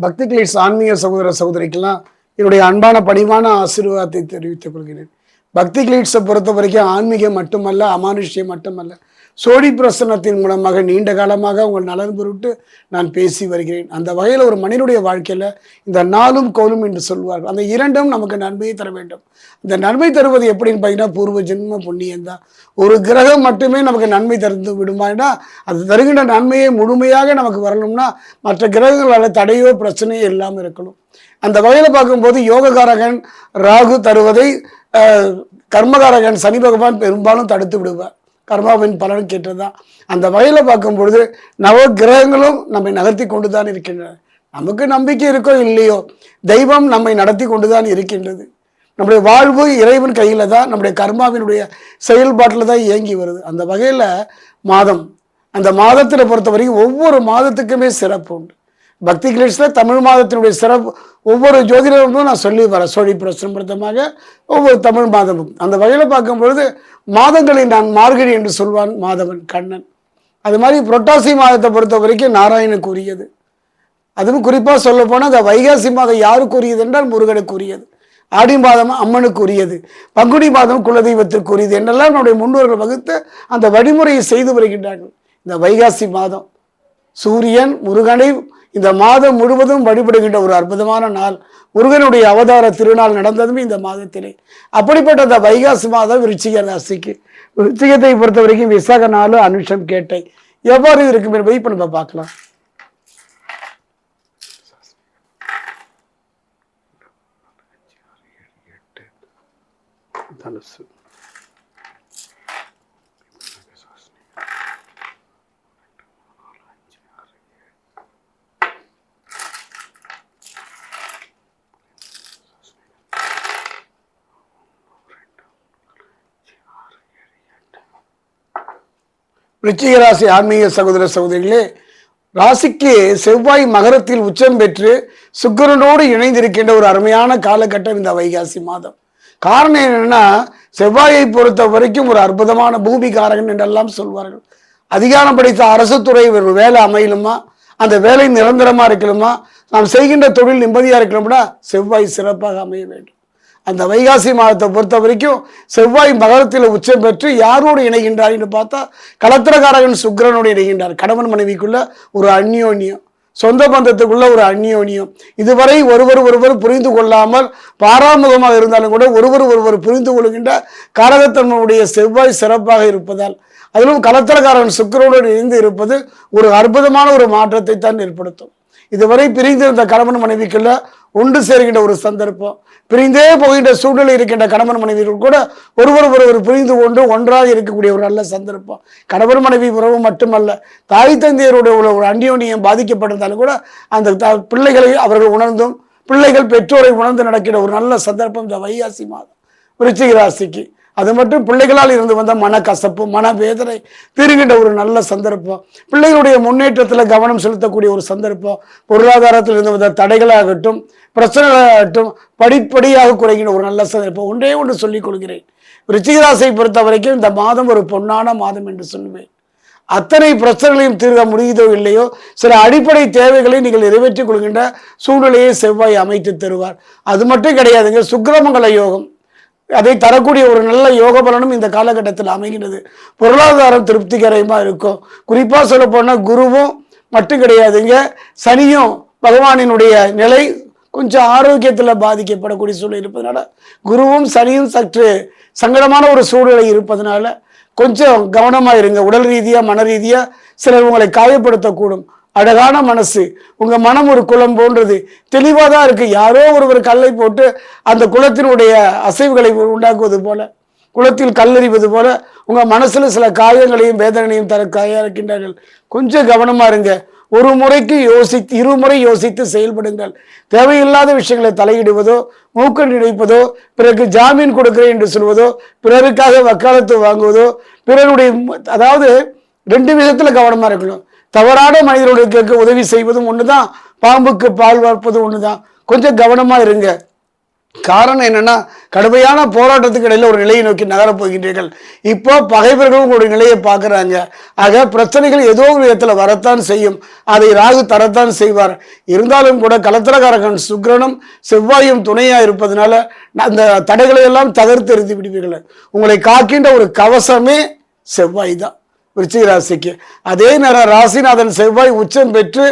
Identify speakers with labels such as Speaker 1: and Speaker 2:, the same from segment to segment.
Speaker 1: பக்தி கிளீட்ஸ் ஆன்மீக சகோதர சகோதரிக்கெல்லாம் என்னுடைய அன்பான பணிவான ஆசீர்வாதத்தை தெரிவித்துக் கொள்கிறேன். பக்தி கிளீட்ஸை பொறுத்த வரைக்கும் ஆன்மீகம் மட்டுமல்ல அமானுஷ்யம் மட்டுமல்ல. சோழி பிரசன்னத்தின் மூலமாக நீண்ட காலமாக உங்கள் நலன் பொருட்டு நான் பேசி வருகிறேன். அந்த வகையில் ஒரு மனிதனுடைய வாழ்க்கையில் இந்த நாளும் கோலும் என்று சொல்வார்கள். அந்த இரண்டும் நமக்கு நன்மையை தர வேண்டும். இந்த நன்மை தருவது எப்படின்னு பார்த்தீங்கன்னா பூர்வ ஜென்ம புண்ணியம் தான். ஒரு கிரகம் மட்டுமே நமக்கு நன்மை தருந்து விடுமானா அது தருகின்ற நன்மையை முழுமையாக நமக்கு வரணும்னா மற்ற கிரகங்களால் தடையோ பிரச்சனையோ இல்லாமல் இருக்கணும். அந்த வகையில் பார்க்கும்போது யோககாரகன் ராகு தருவதை கர்மகாரகன் சனி பகவான் பெரும்பாலும் தடுத்து விடுவார். கர்மாவின் பலன் கேட்டதுதான் அந்த வகையில் பார்க்கும் பொழுது நவ கிரகங்களும் நம்மை நகர்த்தி கொண்டு தான் இருக்கின்றன. நமக்கு நம்பிக்கை இருக்கோ இல்லையோ தெய்வம் நம்மை நடத்தி கொண்டு தான் இருக்கின்றது. நம்முடைய வாழ்வு இறைவன் கையில் தான் நம்முடைய கர்மாவினுடைய செயல்பாட்டில் தான் இயங்கி வருது. அந்த வகையில் மாதம் அந்த மாதத்தில் பொறுத்த வரைக்கும் ஒவ்வொரு மாதத்துக்குமே சிறப்பு உண்டு. பக்தி கிளீட்ஸில் தமிழ் மாதத்தினுடைய சிறப்பு ஒவ்வொரு ஜோதிடரும் நான் சொல்லி வரேன் சோழி பிரசனப்படுத்தமாக ஒவ்வொரு தமிழ் மாதமும். அந்த வகையில் பார்க்கும் பொழுது மாதங்களை நான் மார்கழி என்று சொல்வான் மாதவன் கண்ணன். அது மாதிரி புரட்டாசி மாதத்தை பொறுத்த வரைக்கும் நாராயணனுக்கு உரியது அதுவும் குறிப்பாக சொல்ல போனால் அந்த வைகாசி மாதம் யாருக்கு உரியது என்றால் முருகனுக்கு உரியது ஆடி மாதம் அம்மனுக்கு உரியது பங்குனி மாதம் குலதெய்வத்திற்கு உரியது என்றெல்லாம் நம்முடைய முன்னோர்கள் வகுத்து அந்த வழிமுறையை செய்து வருகின்றார்கள். இந்த வைகாசி மாதம் சூரியன் முருகனை இந்த மாதம் முழுவதும் வழிபடுகின்ற ஒரு அற்புதமான நாள். முருகனுடைய அவதார திருநாள் நடந்ததும் இந்த மாதத்திலே. அப்படிப்பட்ட அந்த வைகாசி மாதம் விருச்சிக ராசிக்கு. விருச்சிகத்தை பொறுத்த வரைக்கும் விசாக நாள் அனுஷம் கேட்டை. எவ்வாறு இருக்கும் என்பதை இப்போ நம்ம பார்க்கலாம். தனுசு. விருச்சிக ராசி ஆன்மீக சகோதர சகோதரிகளே ராசிக்கு செவ்வாய் மகரத்தில் உச்சம் பெற்று சுக்கிரனோடு இணைந்திருக்கின்ற ஒரு அருமையான காலகட்டம் இந்த வைகாசி மாதம். காரணம் என்னன்னா செவ்வாயை பொறுத்த வரைக்கும் ஒரு அற்புதமான பூமி காரகன் என்றெல்லாம் சொல்வார்கள். அதிகாரம் படைத்த அரசு துறை ஒரு வேலை அமையலுமா? அந்த வேலை நிரந்தரமா இருக்கணுமா நாம் செய்கின்ற தொழில் நிம்மதியா இருக்கணும்னா செவ்வாய் சிறப்பாக அமைய வேண்டும். அந்த வைகாசி மாதத்தை பொறுத்த வரைக்கும் செவ்வாய் மகரத்தில் உச்சம் பெற்று யாரோடு இணைகின்றார் என்று பார்த்தா கலத்திரகாரகன் சுக்கரனோடு இணைகின்றார். கணவன் மனைவிக்குள்ள ஒரு அந்யோன்யம் சொந்த பந்தத்துக்குள்ள ஒரு அந்யோன்யம். இதுவரை ஒருவர் ஒருவர் புரிந்து கொள்ளாமல் பாராமுகமாக இருந்தாலும் கூட ஒருவர் ஒருவர் புரிந்து கொள்கின்ற காரகத்தன்மையுடைய செவ்வாய் சிறப்பாக இருப்பதால் அதிலும் கலத்திரக்காரன் சுக்கிரனோடு இணைந்து இருப்பது ஒரு அற்புதமான ஒரு மாற்றத்தை தான் ஏற்படுத்தும். இதுவரை பிரிந்திருந்த கணவன் மனைவிக்குள்ள ஒன்று சேர்கின்ற ஒரு சந்தர்ப்பம். பிரிந்தே போகின்ற சூழ்நிலை இருக்கின்ற கணவன் மனைவிகள் கூட ஒருவர் ஒருவர் புரிந்து கொண்டு ஒன்றாக இருக்கக்கூடிய ஒரு நல்ல சந்தர்ப்பம். கணவன் மனைவி உறவு மட்டுமல்ல தாய் தந்தையருடைய உள்ள ஒரு அந்யோன்யம் பாதிக்கப்பட்டிருந்தாலும் கூட அந்த த- பிள்ளைகளை அவர்கள் உணர்ந்தும் பிள்ளைகள் பெற்றோரை உணர்ந்து நடக்கிற ஒரு நல்ல சந்தர்ப்பம் இந்த வைகாசி மாதம் விருச்சிக ராசிக்கு. அது மட்டும் பிள்ளைகளால் இருந்து வந்த மனக்கசப்பு மனவேதனை தீருகின்ற ஒரு நல்ல சந்தர்ப்பம். பிள்ளைகளுடைய முன்னேற்றத்தில் கவனம் செலுத்தக்கூடிய ஒரு சந்தர்ப்பம். பொருளாதாரத்தில் இருந்து வந்த தடைகளாகட்டும் பிரச்சனைகளாகட்டும் படிப்படியாக குறைகின்ற ஒரு நல்ல சந்தர்ப்பம் ஒன்றே ஒன்று சொல்லிக் கொள்கிறேன். ரிச்சிகராசை பொறுத்த வரைக்கும் இந்த மாதம் ஒரு பொன்னான மாதம் என்று சொல்லுவேன். அத்தனை பிரச்சனைகளையும் தீர்க்க முடியுதோ இல்லையோ சில அடிப்படை தேவைகளை நீங்கள் நிறைவேற்றிக் கொள்கின்ற சூழ்நிலையை செவ்வாய் அமைத்து தருவார். அது மட்டும் கிடையாதுங்க சுக்கிரமங்கல யோகம். அதை தரக்கூடிய ஒரு நல்ல யோக பலனும் இந்த காலகட்டத்தில் அமைகின்றது. பொருளாதாரம் திருப்திகரமாக இருக்கும். குறிப்பாக சொல்ல போனால் குருவும் மட்டும் கிடையாதுங்க சனியும் பகவானினுடைய நிலை கொஞ்சம் ஆரோக்கியத்தில் பாதிக்கப்படக்கூடிய சூழ்நிலை இருப்பதனால குருவும் சனியும் சற்று சங்கடமான ஒரு சூழ்நிலை இருப்பதனால கொஞ்சம் கவனமாக இருங்க. உடல் ரீதியாக மன ரீதியாக சிலர் உங்களை காயப்படுத்தக்கூடும். அழகான மனசு. உங்கள் மனம் ஒரு குளம் போன்றது. தெளிவாக தான் இருக்குது யாரோ ஒருவர் கல்லை போட்டு அந்த குளத்தினுடைய அசைவுகளை உண்டாக்குவது போல குளத்தில் கல்லறிவது போல உங்கள் மனசில் சில காயங்களையும் வேதனையும் தர இருக்கின்றார்கள் கொஞ்சம் கவனமாக இருங்க. ஒரு முறைக்கு யோசித்து இருமுறை யோசித்து செயல்படுங்கள். தேவையில்லாத விஷயங்களை தலையிடுவதோ மூக்க நினைப்பதோ பிறகு ஜாமீன் கொடுக்கிறேன் என்று சொல்வதோ பிறருக்காக வக்காலத்து வாங்குவதோ பிறருடைய அதாவது ரெண்டு விதத்தில் கவனமாக இருக்கணும். தவறான மனிதர்களுக்கு உதவி செய்வதும் ஒன்று தான் பாம்புக்கு பால் வார்ப்பதும் தான் கொஞ்சம் கவனமாக இருங்க. காரணம் என்னன்னா கடுமையான போராட்டத்துக்கு இடையில ஒரு நிலையை நோக்கி நகரப் போகின்றீர்கள். இப்போ பகைவர்களும் உங்களுடைய நிலையை பார்க்குறாங்க. ஆக பிரச்சனைகள் ஏதோ ஒரு விதத்தில் வரத்தான் செய்யும். அதை ராகு தரத்தான் செய்வார். இருந்தாலும் கூட கலத்திரகாரகன் சுக்ரனும் செவ்வாயும் துணையாக இருப்பதனால அந்த தடைகளை எல்லாம் தகர்த்து எறிந்து விடுவீர்கள். உங்களை காக்கின்ற ஒரு கவசமே செவ்வாய் தான். விருச்சிக ராசிக்கு. அதே நேரம் ராசிநாதன் செவ்வாய் உச்சம் பெற்று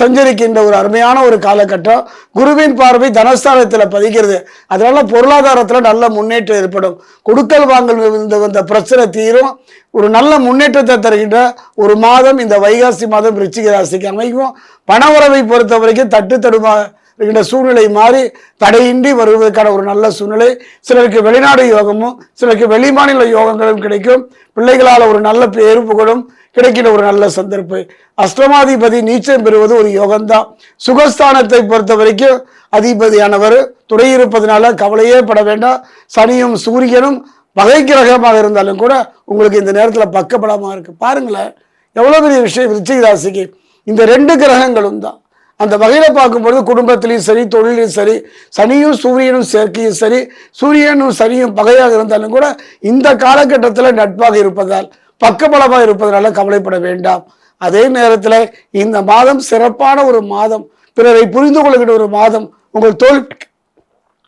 Speaker 1: சஞ்சரிக்கின்ற ஒரு அருமையான ஒரு காலகட்டம். குருவின் பார்வை தனஸ்தானத்தில் பதிக்கிறது. அதனால பொருளாதாரத்தில் நல்ல முன்னேற்றம் ஏற்படும். கொடுக்கல் வாங்கல் இந்த பிரச்சனை தீரும். ஒரு நல்ல முன்னேற்றத்தை தருகின்ற ஒரு மாதம் இந்த வைகாசி மாதம் ரிச்சிக ராசிக்கு அமைக்கும் பணவரவை பொறுத்த வரைக்கும் தட்டு தடுமா இருக்கின்ற சூழ்நிலை மாறி தடையின்றி வருவதற்கான ஒரு நல்ல சூழ்நிலை. சிலருக்கு வெளிநாடு யோகமும் சிலருக்கு வெளிமாநில யோகங்களும் கிடைக்கும். பிள்ளைகளால் ஒரு நல்ல பேரு புகழும் கிடைக்கிற ஒரு நல்ல சந்தர்ப்பம் அஷ்டமாதிபதி நீச்சம் பெறுவது ஒரு யோகம்தான். சுகஸ்தானத்தை பொறுத்த வரைக்கும் அதிபதியானவர். துணை இருப்பதனால கவலையே பட வேண்டாம். சனியும் சூரியனும் பகை கிரகமாக இருந்தாலும் கூட உங்களுக்கு இந்த நேரத்தில் பக்கபலமாக இருக்குது பாருங்களேன் எவ்வளோ பெரிய விஷயம். விருச்சிக ராசிக்கு இந்த ரெண்டு கிரகங்களும் தான். அந்த வகையில் பார்க்கும்பொழுது குடும்பத்திலையும் சரி தொழிலையும் சரி சனியும் சூரியனும் சேர்க்கையும் சரி சூரியனும் சனியும் பகையாக இருந்தாலும் கூட இந்த காலகட்டத்தில் நட்பாக இருப்பதால் பக்கபலமாக இருப்பதனால கவலைப்பட வேண்டாம். அதே நேரத்தில் இந்த மாதம் சிறப்பான ஒரு மாதம் பிறரை புரிந்து கொள்கிற ஒரு மாதம் உங்கள் தோல்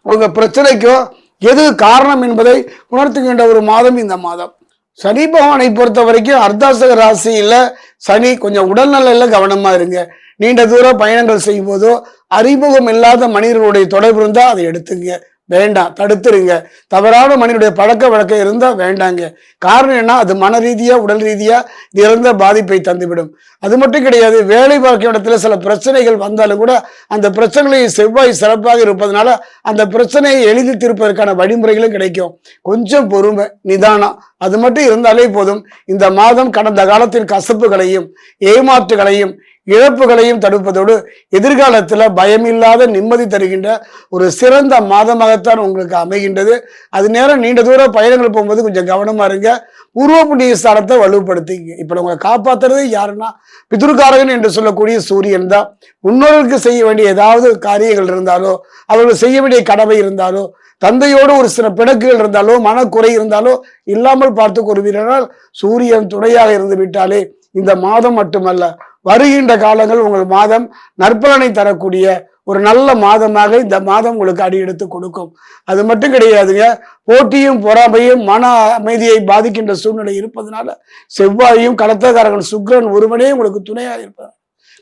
Speaker 1: உங்கள் பிரச்சனைக்கோ எது காரணம் என்பதை உணர்த்துகின்ற ஒரு மாதம் இந்த மாதம். சனி பகவானை பொறுத்த வரைக்கும் அர்த்தாசக ராசியில் சனி கொஞ்சம் உடல்நலையில் கவனமாக இருங்க. நீண்ட தூர பயணங்கள் செய்யும் போதோ அறிமுகம் இல்லாத மனிதர்களுடைய தொடர்பு இருந்தால் அதை எடுத்துங்க. வேண்டாம் தடுத்துருங்க. தவறான மனிதனுடைய பழக்க வழக்கம் இருந்தால் வேண்டாங்க. காரணம் என்ன அது மன ரீதியா உடல் ரீதியா நிறந்த பாதிப்பை தந்துவிடும். அது மட்டும் கிடையாது வேலை பார்க்கும் இடத்துல சில பிரச்சனைகள் வந்தாலும் கூட அந்த பிரச்சனைகளை செவ்வாய் சிறப்பாக இருப்பதனால அந்த பிரச்சனையை எழுதி தீர்ப்பதற்கான வழிமுறைகளும் கிடைக்கும். கொஞ்சம் பொறுமை நிதானம். அது மட்டும் இருந்தாலே போதும். இந்த மாதம் கடந்த காலத்தின் கசப்புகளையும் ஏமாற்றுகளையும் இழப்புகளையும் தடுப்பதோடு எதிர்காலத்தில் பயமில்லாத நிம்மதி தருகின்ற ஒரு சிறந்த மாதமாகத்தான் உங்களுக்கு அமைகின்றது. அது நேரம் நீண்ட தூர பயணங்கள் போகும்போது கொஞ்சம் கவனமாக இருங்க. பூர்வ புண்ணிய ஸ்தானத்தை வலுப்படுத்திங்க இப்போ உங்களை காப்பாத்துறது யாருன்னா பிதுர்காரகன் என்று சொல்லக்கூடிய சூரியன் தான். முன்னோர்களுக்கு செய்ய வேண்டிய ஏதாவது காரியங்கள் இருந்தாலோ அவர்கள் செய்ய வேண்டிய கடமை இருந்தாலோ தந்தையோடு ஒரு சில பிணக்குகள் இருந்தாலோ மனக்குறை இருந்தாலோ இல்லாமல் பார்த்து கொள்வீர்கள் சூரியன் துணையாக இருந்து விட்டாலே இந்த மாதம் மட்டுமல்ல வருகின்ற காலங்கள் உங்கள் மாதம் நற்பலனை தரக்கூடிய ஒரு நல்ல மாதமாக இந்த மாதம் உங்களுக்கு அடி எடுத்து கொடுக்கும். அது மட்டும் கிடையாதுங்க போட்டியும் பொறாமையும் மன அமைதியை பாதிக்கின்ற சூழ்நிலை இருப்பதனால செவ்வாயும் கடத்தகாரகன் சுக்கரன் ஒருவனே உங்களுக்கு துணையாக இருப்பார்.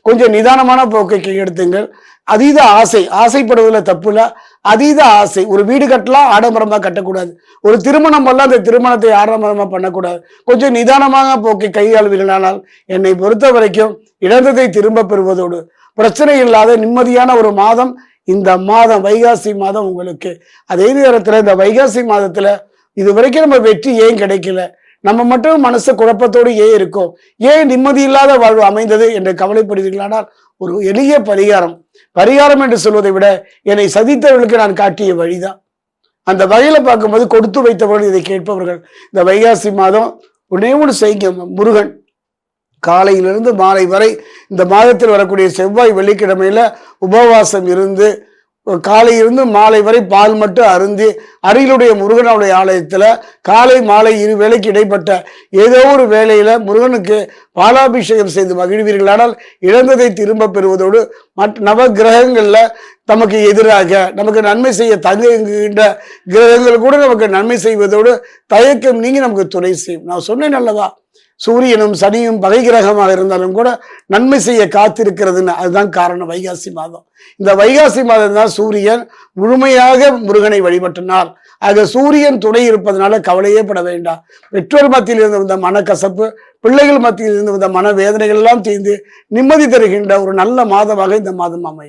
Speaker 1: கொஞ்சம் நிதானமான போக்கை எடுத்துங்கள். அதீத ஆசை ஆசைப்படுவதில் தப்பு இல்லை. அதீத ஆசை ஒரு வீடு கட்டலாம் ஆடம்பரமாக கட்டக்கூடாது. ஒரு திருமணம் பண்ணலாம் அந்த திருமணத்தை ஆடம்பரமாக பண்ணக்கூடாது. கொஞ்சம் நிதானமாக போக்கை கையாள்வீர்களானால் என்னை பொறுத்த வரைக்கும் இழந்ததை திரும்ப பெறுவதோடு பிரச்சனை இல்லாத நிம்மதியான ஒரு மாதம் இந்த மாதம் வைகாசி மாதம் உங்களுக்கு. அதே நேரத்தில் இந்த வைகாசி மாதத்தில் இது வரைக்கும் நம்ம வெற்றி ஏன் கிடைக்கல? நம்ம மட்டும் மனசு குழப்பத்தோடு ஏன் இருக்கோம்? ஏன் நிம்மதி இல்லாத வாழ்வு அமைந்தது என்று கவலைப்படுவீர்களானால் ஒரு எளிய பரிகாரம். பரிகாரம் என்று சொல்வதை விட என்னை சதித்தவர்களுக்கு நான் காட்டிய வழிதான். அந்த வகையில பார்க்கும்போது கொடுத்து வைத்தவர்கள் இதை கேட்பவர்கள். இந்த வைகாசி மாதம் உடனே ஒன்று செய்யுங்க முருகன். காலையிலிருந்து மாலை வரை இந்த மாதத்தில் வரக்கூடிய செவ்வாய் வெள்ளிக்கிழமையில உபவாசம் இருந்து காலையிலிருந்து மாலை வரை பால் மட்டும் அருந்தி அருகிலுடைய முருகனுடைய ஆலயத்தில் காலை மாலை இரு வேலைக்கு இடைப்பட்ட ஏதோ ஒரு வேலையில் முருகனுக்கு பாலாபிஷேகம் செய்து மகிழ்வீர்களானால் இழந்ததை திரும்ப பெறுவதோடு மற்ற நவ கிரகங்களில் நமக்கு எதிராக நமக்கு நன்மை செய்ய தங்குகின்ற கிரகங்கள் கூட நமக்கு நன்மை செய்வதோடு தயக்கம் நீங்கி நமக்கு துணை செய்யும். நான் சொன்னேன் நல்லதா சூரியனும் சனியும் பகை கிரகமாக இருந்தாலும் கூட நன்மை செய்ய காத்திருக்கிறதுன்னு அதுதான் காரணம் வைகாசி மாதம். இந்த வைகாசி மாதம் தான் சூரியன் முழுமையாக முருகனை வழிபட்டினார். ஆக சூரியன் துணை இருப்பதனால கவலையே பட வேண்டாம். பெற்றோர் மத்தியில் இருந்து வந்த மனக்கசப்பு பிள்ளைகள் மத்தியில் இருந்து வந்த மன வேதனைகள் எல்லாம் தீர்ந்து நிம்மதி தருகின்ற ஒரு நல்ல மாதமாக இந்த மாதம் அமையும்.